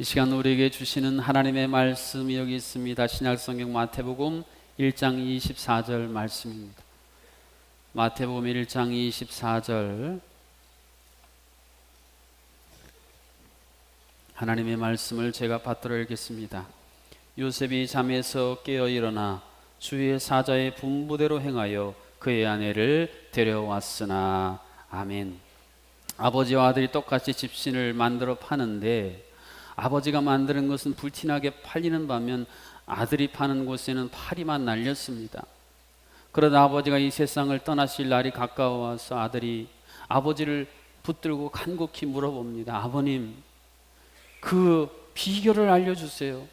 이 시간 우리에게 주시는 하나님의 말씀이 여기 있습니다. 신약성경 마태복음 1장 24절 말씀입니다. 마태복음 1장 24절 하나님의 말씀을 제가 받들어 읽겠습니다. 요셉이 잠에서 깨어 일어나 주의 사자의 분부대로 행하여 그의 아내를 데려왔으나 아멘. 아버지와 아들이 똑같이 집신을 만들어 파는데 아버지가 만드는 것은 불티나게 팔리는 반면 아들이 파는 곳에는 파리만 날렸습니다. 그러다 아버지가 이 세상을 떠나실 날이 가까워와서 아들이 아버지를 붙들고 간곡히 물어봅니다. 아버님, 그 비결을 알려주세요.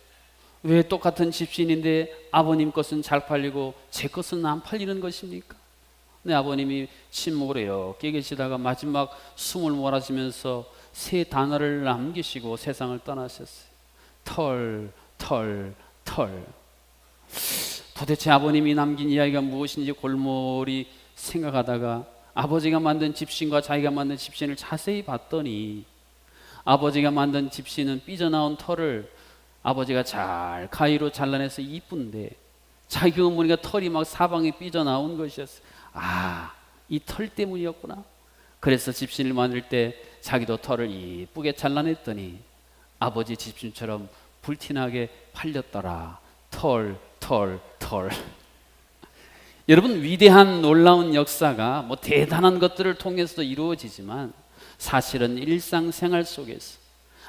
왜 똑같은 집신인데 아버님 것은 잘 팔리고 제 것은 안 팔리는 것입니까? 네, 아버님이 침묵을 해요. 깨 계시다가 마지막 숨을 몰아쉬면서 세 단어를 남기시고 세상을 떠나셨어요. 털, 털, 털. 도대체 아버님이 남긴 이야기가 무엇인지 골몰이 생각하다가 아버지가 만든 집신과 자기가 만든 집신을 자세히 봤더니 아버지가 만든 집신은 삐져나온 털을 아버지가 잘 가위로 잘라내서 이쁜데 자기 어머니가 털이 막 사방에 삐져나온 것이었어요. 아, 이 털 때문이었구나. 그래서 집신을 만들 때 자기도 털을 이쁘게 잘라냈더니 아버지 집신처럼 불티나게 팔렸더라. 털, 털, 털. 여러분 위대한 놀라운 역사가 뭐 대단한 것들을 통해서 이루어지지만 사실은 일상생활 속에서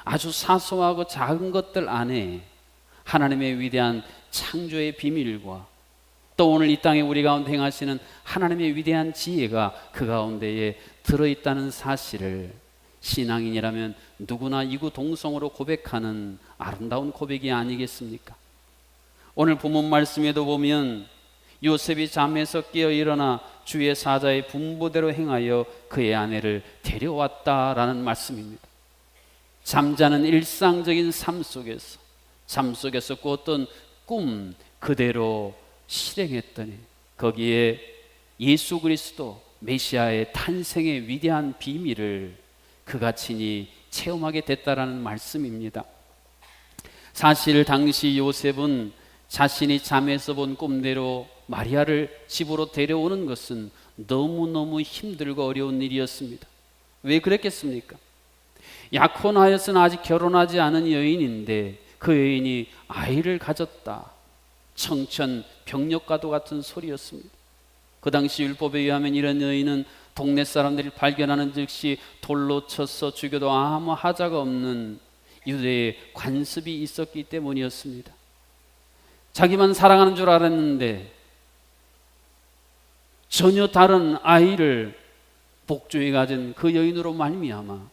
아주 사소하고 작은 것들 안에 하나님의 위대한 창조의 비밀과 또 오늘 이 땅에 우리 가운데 행하시는 하나님의 위대한 지혜가 그 가운데에 들어있다는 사실을 신앙인이라면 누구나 이구동성으로 고백하는 아름다운 고백이 아니겠습니까? 오늘 본문 말씀에도 보면 요셉이 잠에서 깨어 일어나 주의 사자의 분부대로 행하여 그의 아내를 데려왔다라는 말씀입니다. 잠자는 일상적인 삶 속에서 잠 속에서 꾸었던 꿈 그대로 실행했더니 거기에 예수 그리스도 메시아의 탄생의 위대한 비밀을 그가 친히 체험하게 됐다라는 말씀입니다. 사실 당시 요셉은 자신이 잠에서 본 꿈대로 마리아를 집으로 데려오는 것은 너무너무 힘들고 어려운 일이었습니다. 왜 그랬겠습니까? 약혼하여서는 아직 결혼하지 않은 여인인데 그 여인이 아이를 가졌다. 청천 병력과도 같은 소리였습니다. 그 당시 율법에 의하면 이런 여인은 동네 사람들이 발견하는 즉시 돌로 쳐서 죽여도 아무 하자가 없는 유대의 관습이 있었기 때문이었습니다. 자기만 사랑하는 줄 알았는데 전혀 다른 아이를 복주에 가진 그 여인으로 말미암아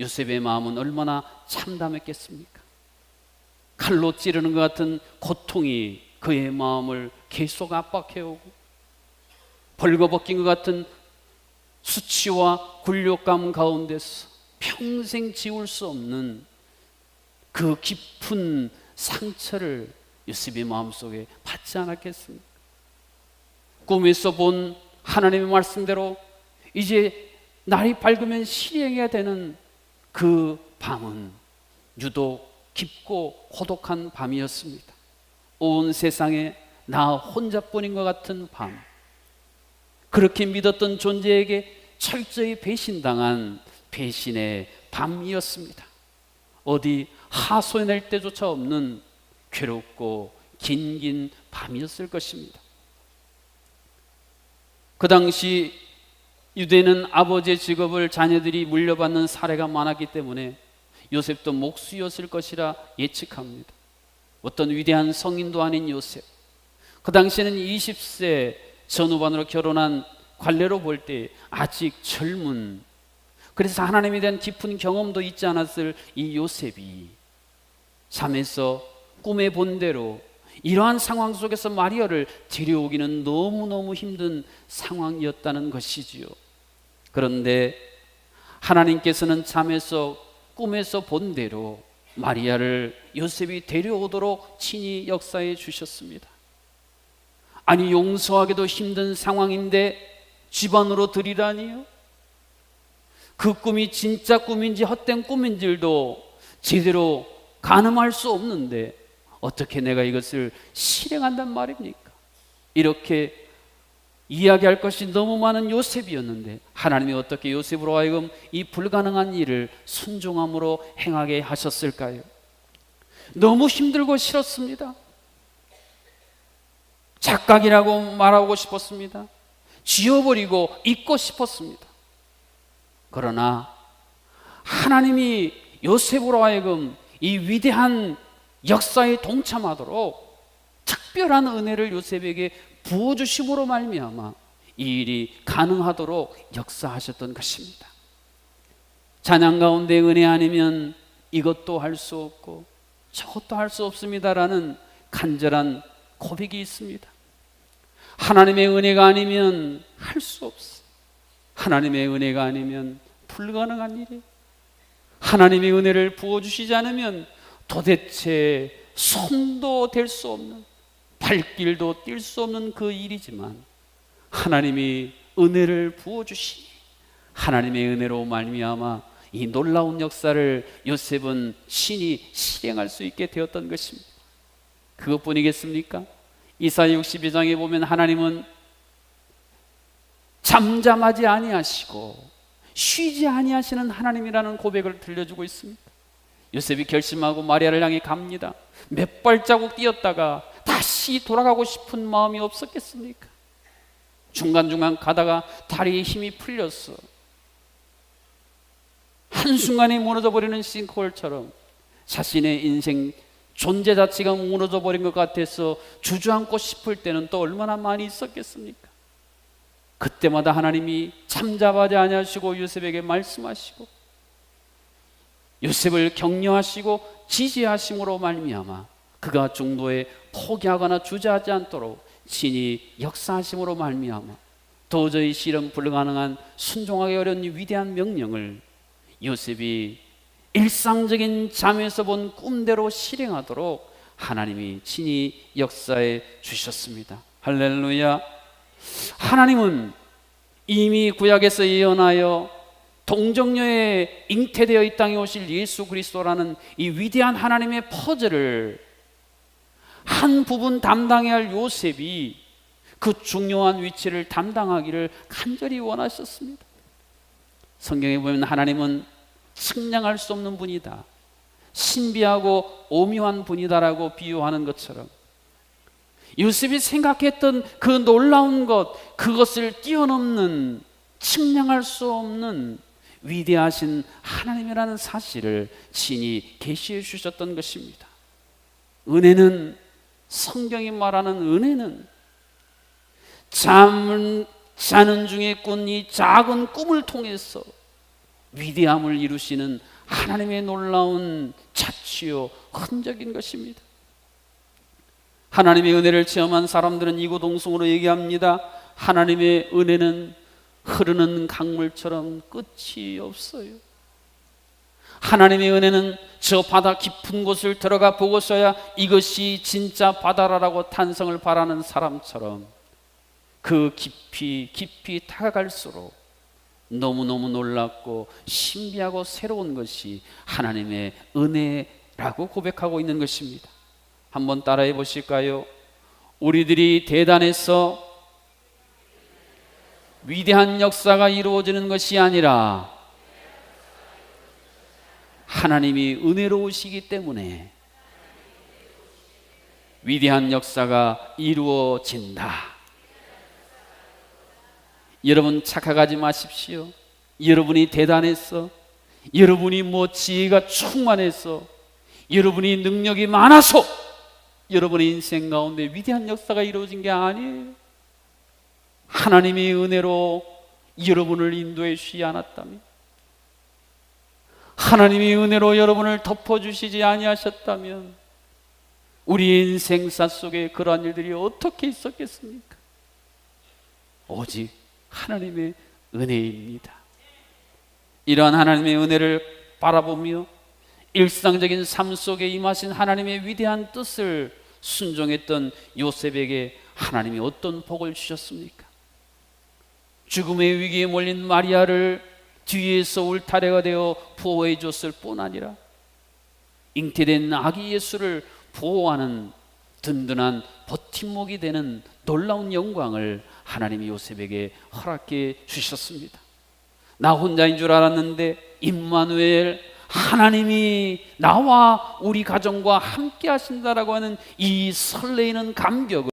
요셉의 마음은 얼마나 참담했겠습니까? 칼로 찌르는 것 같은 고통이 그의 마음을 계속 압박해오고 벌거벗긴 것 같은 수치와 굴욕감 가운데서 평생 지울 수 없는 그 깊은 상처를 요셉의 마음속에 받지 않았겠습니까? 꿈에서 본 하나님의 말씀대로 이제 날이 밝으면 실행해야 되는 그 밤은 유독 깊고 고독한 밤이었습니다. 온 세상에 나 혼자뿐인 것 같은 밤. 그렇게 믿었던 존재에게 철저히 배신당한 배신의 밤이었습니다. 어디 하소연할 때조차 없는 괴롭고 긴긴 밤이었을 것입니다. 그 당시 유대는 아버지의 직업을 자녀들이 물려받는 사례가 많았기 때문에 요셉도 목수였을 것이라 예측합니다. 어떤 위대한 성인도 아닌 요셉. 그 당시에는 20세 전후반으로 결혼한 관례로 볼 때 아직 젊은 그래서 하나님에 대한 깊은 경험도 있지 않았을 이 요셉이 잠에서 꿈에 본 대로 이러한 상황 속에서 마리아를 데려오기는 너무너무 힘든 상황이었다는 것이지요. 그런데 하나님께서는 잠에서 꿈에서 본 대로 마리아를 요셉이 데려오도록 친히 역사해 주셨습니다. 아니 용서하기도 힘든 상황인데 집안으로 들이라니요? 그 꿈이 진짜 꿈인지 헛된 꿈인지도 제대로 가늠할 수 없는데 어떻게 내가 이것을 실행한단 말입니까? 이렇게 이야기할 것이 너무 많은 요셉이었는데 하나님이 어떻게 요셉으로 하여금 이 불가능한 일을 순종함으로 행하게 하셨을까요? 너무 힘들고 싫었습니다. 착각이라고 말하고 싶었습니다. 지워버리고 잊고 싶었습니다. 그러나 하나님이 요셉으로 하여금 이 위대한 역사에 동참하도록 특별한 은혜를 요셉에게 부어주심으로 말미암아 이 일이 가능하도록 역사하셨던 것입니다. 찬양 가운데 은혜 아니면 이것도 할 수 없고 저것도 할 수 없습니다라는 간절한 고백이 있습니다. 하나님의 은혜가 아니면 할 수 없어. 하나님의 은혜가 아니면 불가능한 일이. 하나님의 은혜를 부어 주시지 않으면 도대체 손도 될 수 없는 발길도 뛸 수 없는 그 일이지만 하나님이 은혜를 부어 주시니 하나님의 은혜로 말미암아 이 놀라운 역사를 요셉은 신이 실행할 수 있게 되었던 것입니다. 그것뿐이겠습니까? 이사 62장에 보면 하나님은 잠잠하지 아니하시고 쉬지 아니하시는 하나님이라는 고백을 들려주고 있습니다. 요셉이 결심하고 마리아를 향해 갑니다. 몇 발자국 뛰었다가 다시 돌아가고 싶은 마음이 없었겠습니까? 중간중간 가다가 다리에 힘이 풀렸어. 한순간에 무너져 버리는 싱크홀처럼 자신의 인생 존재 자체가 무너져 버린 것 같아서 주저앉고 싶을 때는 또 얼마나 많이 있었겠습니까? 그때마다 하나님이 참잡하지 아니하시고 요셉에게 말씀하시고 요셉을 격려하시고 지지하심으로 말미암아 그가 중도에 포기하거나 주저하지 않도록 신이 역사하심으로 말미암아 도저히 실현 불가능한 순종하기 어려운 이 위대한 명령을 요셉이 일상적인 잠에서 본 꿈대로 실행하도록 하나님이 친히 역사해 주셨습니다. 할렐루야. 하나님은 이미 구약에서 예언하여 동정녀에 잉태되어 이 땅에 오실 예수 그리스도라는 이 위대한 하나님의 퍼즐을 한 부분 담당해야 할 요셉이 그 중요한 위치를 담당하기를 간절히 원하셨습니다. 성경에 보면 하나님은 측량할 수 없는 분이다. 신비하고 오묘한 분이다라고 비유하는 것처럼 요셉이 생각했던 그 놀라운 것, 그것을 뛰어넘는 측량할 수 없는 위대하신 하나님이라는 사실을 신이 계시해 주셨던 것입니다. 은혜는 성경이 말하는 은혜는 잠을 자는 중에 꾼 이 작은 꿈을 통해서 위대함을 이루시는 하나님의 놀라운 자치요 흔적인 것입니다. 하나님의 은혜를 체험한 사람들은 이고동성으로 얘기합니다. 하나님의 은혜는 흐르는 강물처럼 끝이 없어요. 하나님의 은혜는 저 바다 깊은 곳을 들어가 보고서야 이것이 진짜 바다라고 탄성을 바라는 사람처럼 그 깊이 깊이 다가갈수록 너무너무 놀랍고 신비하고 새로운 것이 하나님의 은혜라고 고백하고 있는 것입니다. 한번 따라해 보실까요? 우리들이 대단해서 위대한 역사가 이루어지는 것이 아니라 하나님이 은혜로우시기 때문에 위대한 역사가 이루어진다. 여러분 착각하지 마십시오. 여러분이 대단해서, 여러분이 뭐 지혜가 충만해서, 여러분이 능력이 많아서, 여러분의 인생 가운데 위대한 역사가 이루어진 게 아니에요. 하나님의 은혜로 여러분을 인도해 주시지 않았다면, 하나님의 은혜로 여러분을 덮어주시지 아니하셨다면, 우리 인생사 속에 그러한 일들이 어떻게 있었겠습니까? 오직 하나님의 은혜입니다. 이러한 하나님의 은혜를 바라보며 일상적인 삶 속에 임하신 하나님의 위대한 뜻을 순종했던 요셉에게 하나님이 어떤 복을 주셨습니까? 죽음의 위기에 몰린 마리아를 뒤에서 울타래가 되어 보호해 줬을 뿐 아니라 잉태된 아기 예수를 보호하는 든든한 버팀목이 되는 놀라운 영광을 하나님이 요셉에게 허락해 주셨습니다. 나 혼자인 줄 알았는데 임마누엘 하나님이 나와 우리 가정과 함께 하신다라고 하는 이 설레이는 감격을